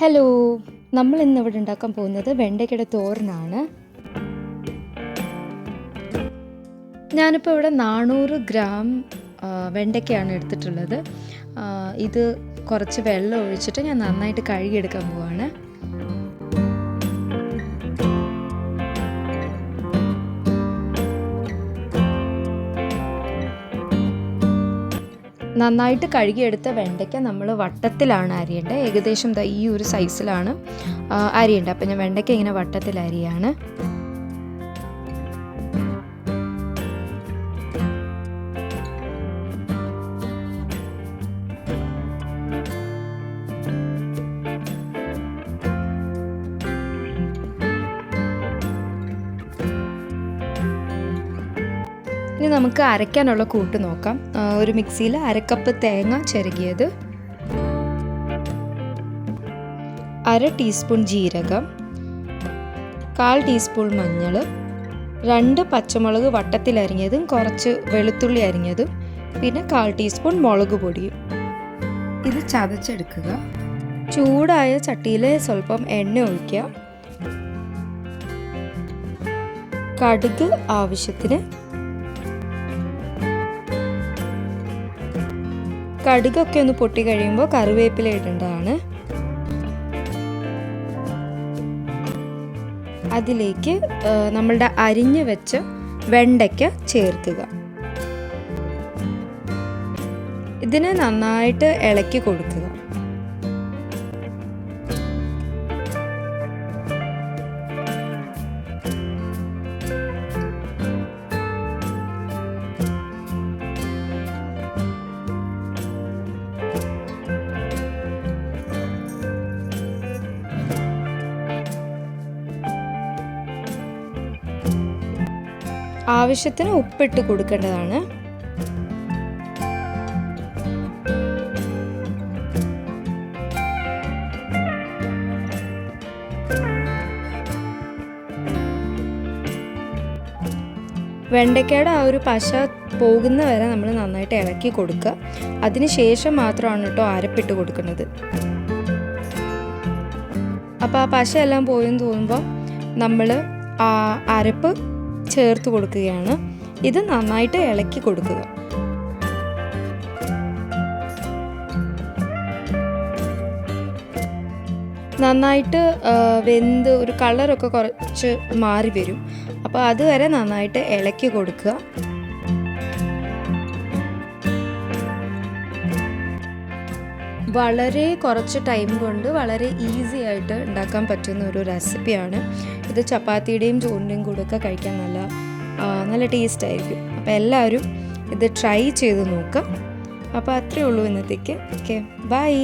Hello നമ്മൾ ഇന്ന് ഇവിടെ ഉണ്ടാക്കാൻ പോകുന്നത് വെണ്ടയ്ക്കയുടെ തോരനാണ്. ഞാനിപ്പോൾ ഇവിടെ നാനൂറ് ഗ്രാം വെണ്ടയ്ക്കയാണ് എടുത്തിട്ടുള്ളത്. ഇത് കുറച്ച് വെള്ളം ഒഴിച്ചിട്ട് ഞാൻ നന്നായിട്ട് കഴുകിയെടുക്കാൻ പോവാണ്. നന്നായിട്ട് കഴുകിയെടുത്ത വെണ്ടയ്ക്ക നമ്മൾ വട്ടത്തിലാണ് അരിയേണ്ടത്. ഏകദേശം ഈ ഒരു സൈസിലാണ് അരിയേണ്ടത്. അപ്പോൾ ഞാൻ വെണ്ടയ്ക്ക ഇങ്ങനെ വട്ടത്തിൽ അരിയാണ്. ഇനി നമുക്ക് അരയ്ക്കാനുള്ള കൂട്ട് നോക്കാം. ഒരു മിക്സിയിൽ അരക്കപ്പ് തേങ്ങ ചെറുകിയത്. അര ടീസ്പൂൺ ജീരകം. കാൽ ടീസ്പൂൺ മഞ്ഞൾ. രണ്ട് പച്ചമുളക് വട്ടത്തിൽ അരിഞ്ഞതും കുറച്ച് വെളുത്തുള്ളി അരിഞ്ഞതും. പിന്നെ കാൽ ടീസ്പൂൺ മുളക് പൊടിയും. ഇത് ചതച്ചെടുക്കുക. ചൂടായ ചട്ടിയിൽ സ്വല്പം എണ്ണ ഒഴിക്കുക. കടുക് ആവശ്യത്തിന് കടുകൊക്കെ ഒന്ന് പൊട്ടി കഴിയുമ്പോൾ കറിവേപ്പില ഇടേണ്ടതാണ്. അതിലേക്ക് നമ്മളുടെ അരിഞ്ഞു വെച്ച വെണ്ടയ്ക്ക ചേർക്കുക. ഇതിനെ നന്നായിട്ട് ഇളക്കി കൊടുക്കുക. ആവശ്യത്തിന് ഉപ്പിട്ട് കൊടുക്കേണ്ടതാണ്. വെണ്ടയ്ക്കയുടെ ആ ഒരു പശ പോകുന്ന വരെ നമ്മൾ നന്നായിട്ട് ഇളക്കി കൊടുക്കുക. അതിന് ശേഷം മാത്രമാണ് കേട്ടോ അരപ്പിട്ട് കൊടുക്കുന്നത്. അപ്പോൾ ആ പശ എല്ലാം പോയെന്ന് തോന്നുമ്പോൾ നമ്മൾ ആ അരപ്പ് ചേർത്ത് കൊടുക്കുകയാണ്. ഇത് നന്നായിട്ട് ഇളക്കി കൊടുക്കുക. നന്നായിട്ട് വെന്ത് ഒരു കളറൊക്കെ കുറച്ച് മാറി വരും. അപ്പോൾ അതുവരെ നന്നായിട്ട് ഇളക്കി കൊടുക്കുക. വളരെ കുറച്ച് ടൈം കൊണ്ട് വളരെ ഈസി ആയിട്ട് ഉണ്ടാക്കാൻ പറ്റുന്ന ഒരു റെസിപ്പിയാണ് ഇത് ചപ്പാത്തിയുടെയും ചോറിന്റെയും കൂടെ ഒക്കെ കഴിക്കാൻ നല്ല നല്ല ടേസ്റ്റ് ആയിരിക്കും. അപ്പോൾ എല്ലാവരും ഇത് ട്രൈ ചെയ്ത് നോക്കുക അപ്പോൾ അത്രയേ ഉള്ളൂ ഇന്നത്തേക്ക്. Okay bye